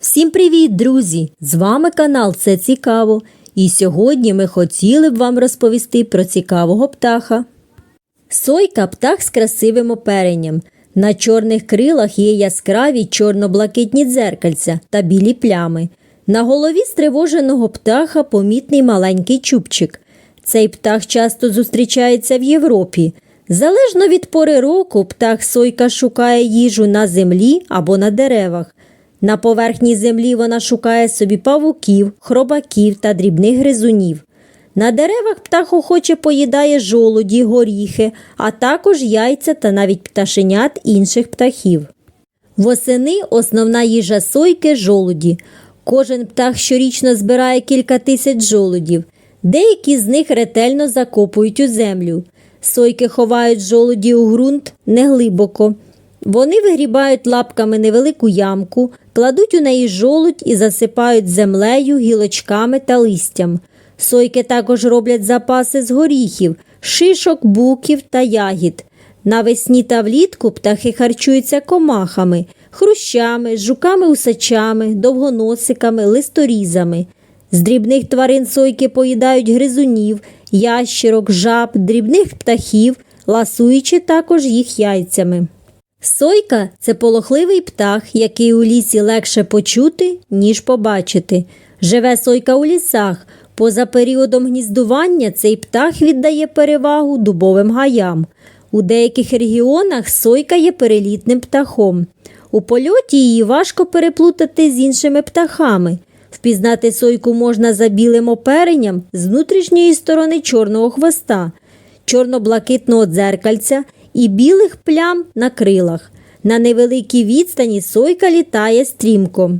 Всім привіт, друзі! З вами канал Це Цікаво. І сьогодні ми хотіли б вам розповісти про цікавого птаха. Сойка птах з красивим оперенням. На чорних крилах є яскраві чорно-блакитні дзеркальця та білі плями. На голові стривоженого птаха помітний маленький чубчик. Цей птах часто зустрічається в Європі. Залежно від пори року, птах сойка шукає їжу на землі або на деревах. На поверхні землі вона шукає собі павуків, хробаків та дрібних гризунів. На деревах птах охоче поїдає жолуді, горіхи, а також яйця та навіть пташенят інших птахів. Восени основна їжа сойки жолуді. Кожен птах щорічно збирає кілька тисяч жолудів. Деякі з них ретельно закопують у землю. Сойки ховають жолуді у ґрунт неглибоко. Вони вигрібають лапками невелику ямку, кладуть у неї жолудь і засипають землею, гілочками та листям. Сойки також роблять запаси з горіхів, шишок, буків та ягід. Навесні та влітку птахи харчуються комахами, хрущами, жуками-усачами, довгоносиками, листорізами. З дрібних тварин сойки поїдають гризунів, ящерок, жаб, дрібних птахів, ласуючи також їх яйцями. Сойка це полохливий птах, який у лісі легше почути, ніж побачити. Живе сойка у лісах. Поза періодом гніздування цей птах віддає перевагу дубовим гаям. У деяких регіонах сойка є перелітним птахом. У польоті її важко переплутати з іншими птахами. Впізнати сойку можна за білим оперенням з внутрішньої сторони чорного хвоста, чорно-блакитного дзеркальця і білих плям на крилах. На невеликій відстані сойка літає стрімко.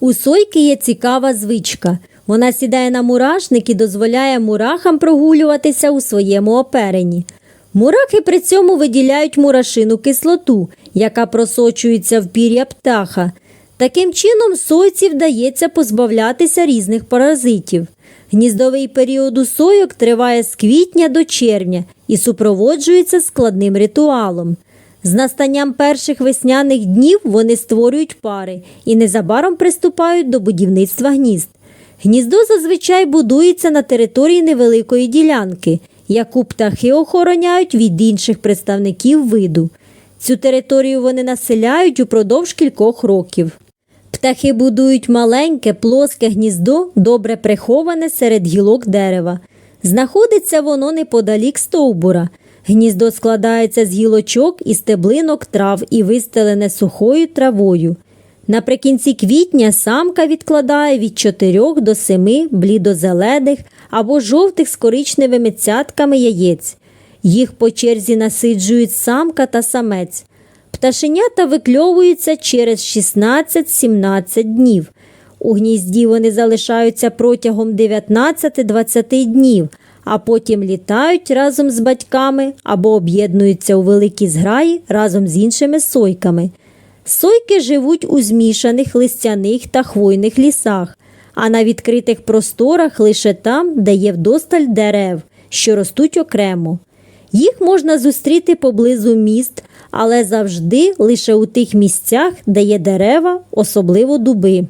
У сойки є цікава звичка. Вона сідає на мурашник і дозволяє мурахам прогулюватися у своєму оперенні. Мурахи при цьому виділяють мурашину кислоту, яка просочується в пір'я птаха. Таким чином, сойці вдається позбавлятися різних паразитів. Гніздовий період у сойок триває з квітня до червня і супроводжується складним ритуалом. З настанням перших весняних днів вони створюють пари і незабаром приступають до будівництва гнізд. Гніздо зазвичай будується на території невеликої ділянки, яку птахи охороняють від інших представників виду. Цю територію вони населяють упродовж кількох років. Птахи будують маленьке, плоске гніздо, добре приховане серед гілок дерева. Знаходиться воно неподалік стовбура. Гніздо складається з гілочок і стеблинок трав і вистелене сухою травою. Наприкінці квітня самка відкладає від 4 до 7 блідозелених або жовтих з коричневими цятками яєць. Їх по черзі насиджують самка та самець. Пташенята викльовуються через 16-17 днів. У гнізді вони залишаються протягом 19-20 днів, а потім літають разом з батьками або об'єднуються у великі зграї разом з іншими сойками. Сойки живуть у змішаних листяних та хвойних лісах, а на відкритих просторах лише там, де є вдосталь дерев, що ростуть окремо. Їх можна зустріти поблизу міст, але завжди лише у тих місцях, де є дерева, особливо дуби.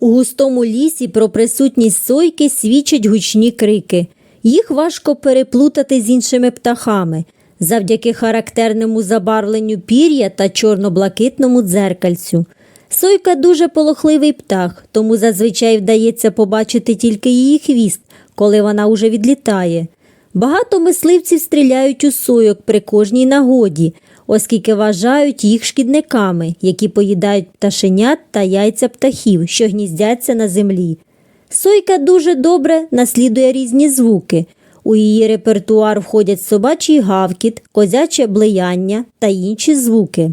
У густому лісі про присутність сойки свідчать гучні крики. Їх важко переплутати з іншими птахами завдяки характерному забарвленню пір'я та чорно-блакитному дзеркальцю. Сойка дуже полохливий птах, тому зазвичай вдається побачити тільки її хвіст, коли вона уже відлітає. Багато мисливців стріляють у сойок при кожній нагоді, оскільки вважають їх шкідниками, які поїдають пташенят та яйця птахів, що гніздяться на землі. Сойка дуже добре наслідує різні звуки. У її репертуар входять собачий гавкіт, козяче блеяння та інші звуки.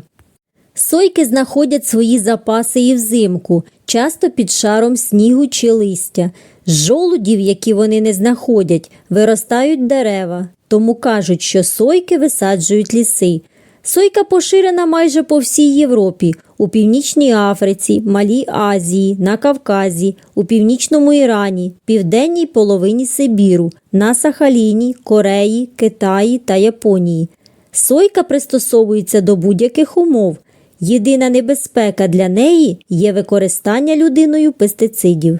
Сойки знаходять свої запаси і взимку, часто під шаром снігу чи листя. З жолудів, які вони не знаходять, виростають дерева, тому кажуть, що сойки висаджують ліси. Сойка поширена майже по всій Європі, у Північній Африці, Малій Азії, на Кавказі, у Північному Ірані, південній половині Сибіру, на Сахаліні, Кореї, Китаї та Японії. Сойка пристосовується до будь-яких умов. Єдина небезпека для неї є використання людиною пестицидів.